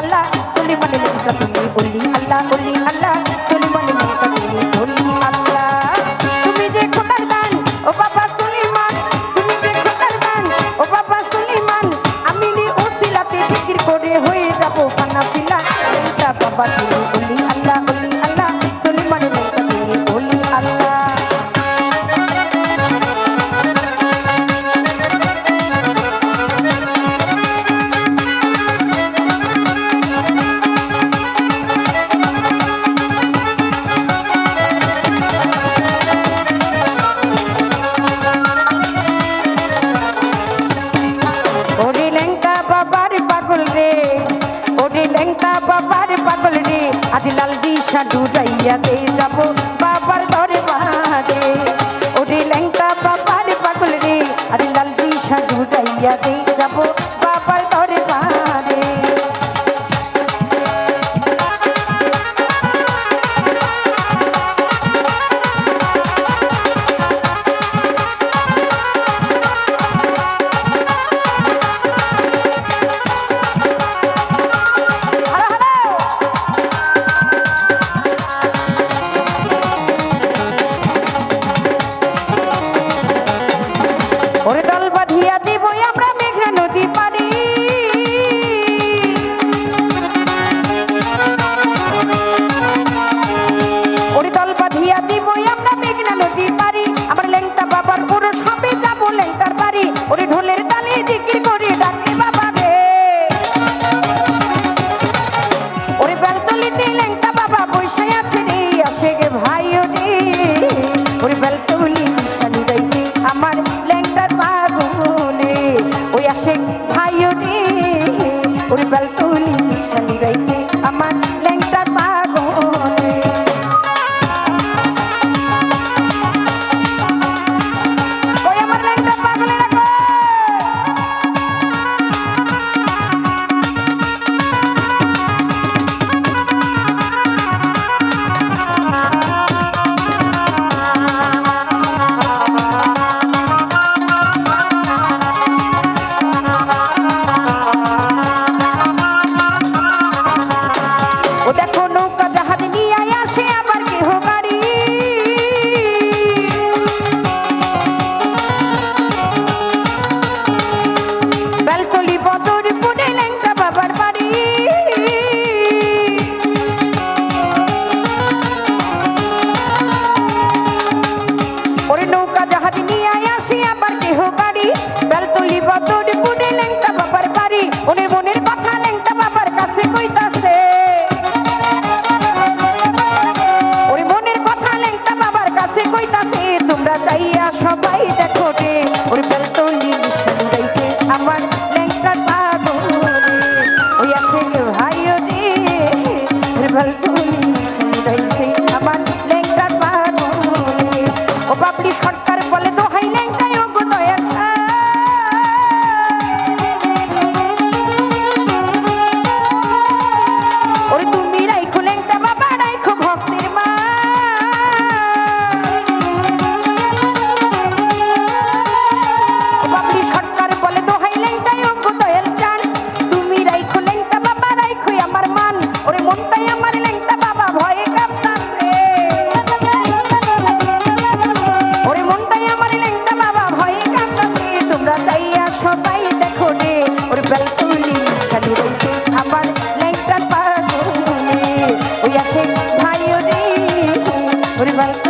আল্লাহ সুলিমানের মুখটা তুমি বলি আল্লাহ বলি আল্লাহ সুলিমানের মুখটা তুমি বলি আল্লাহ। তুমি যে খোদার গান ও বাবা সুলিমান, তুমি যে খোদার গান ও বাবা সুলিমান, আমি ওসিলাতে বিক্রি করে হয়ে পয়সা ডুরাইয়া দে যাব। বাবার ধরে বাঁধে ওরে ল্যাংটা বাবার পাগল রে। আরে লাল পয়সা ডুরাইয়া দে যাব। ria de ভাই ওরে ভাই